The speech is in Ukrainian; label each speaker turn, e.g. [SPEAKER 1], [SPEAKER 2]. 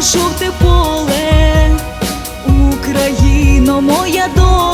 [SPEAKER 1] Жовте поле, Україно, моя доля.